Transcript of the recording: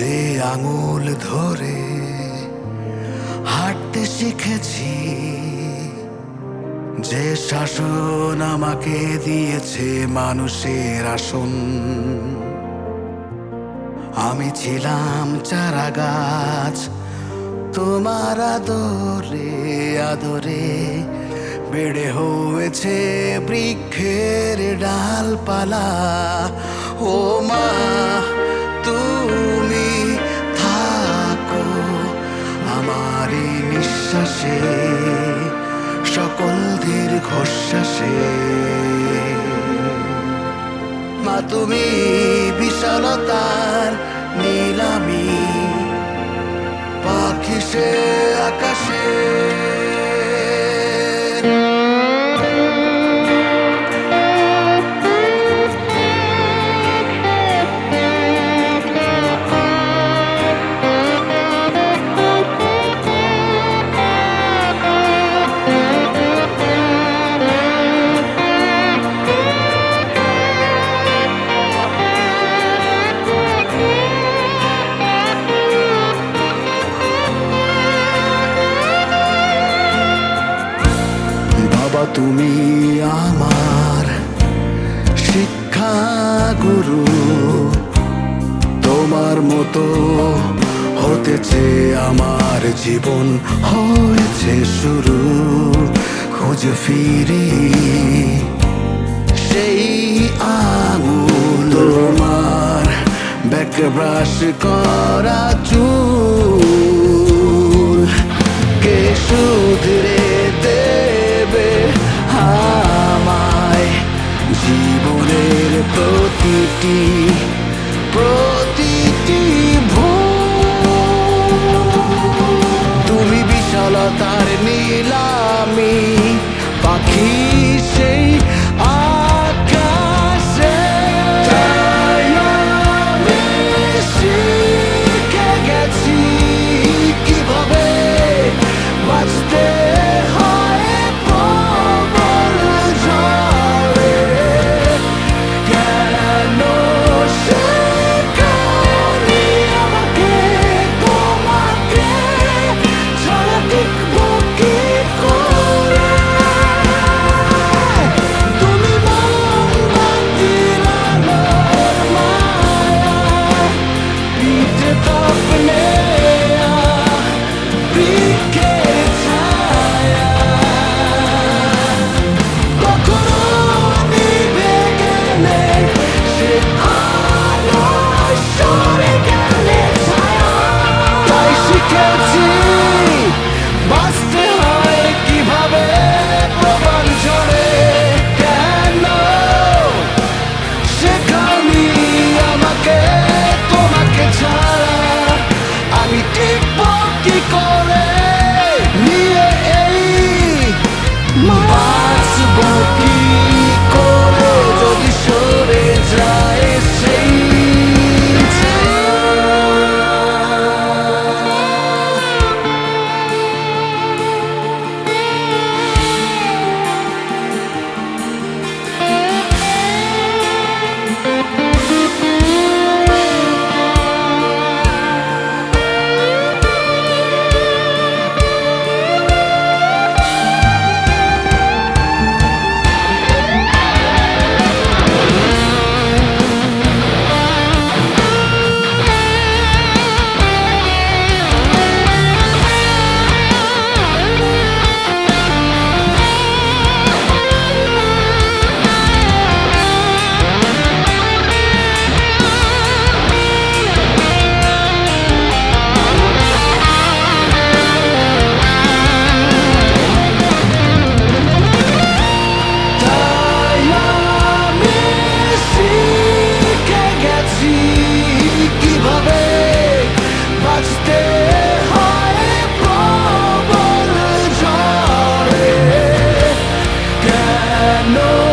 যে আঙুল ধরে হাঁটতে শিখেছি, যে শাসন আমাকে দিয়েছে মানুষের আসন। আমি ছিলাম চারা গাছ তোমার আদরে আদরে বেড়ে হয়েছে বৃক্ষের ডালপালা। ও মা নিঃশ্বাসে সকল দীর্ঘশ্বাসে মা তুমি বিশালতার নীলামি পাখি সে আকাশে তুমি আমার শিক্ষা গুরু তোমার মতো হতেছে আমার জীবন হয়েছে শুরু। খুঁজে ফিরি সেই আঙুল তোমার ব্যাক ব্রাশ করা চুল। কে শুধরে প্রতিটি প্রতিটি তুমি বিশালতার নীলামি পাখি। know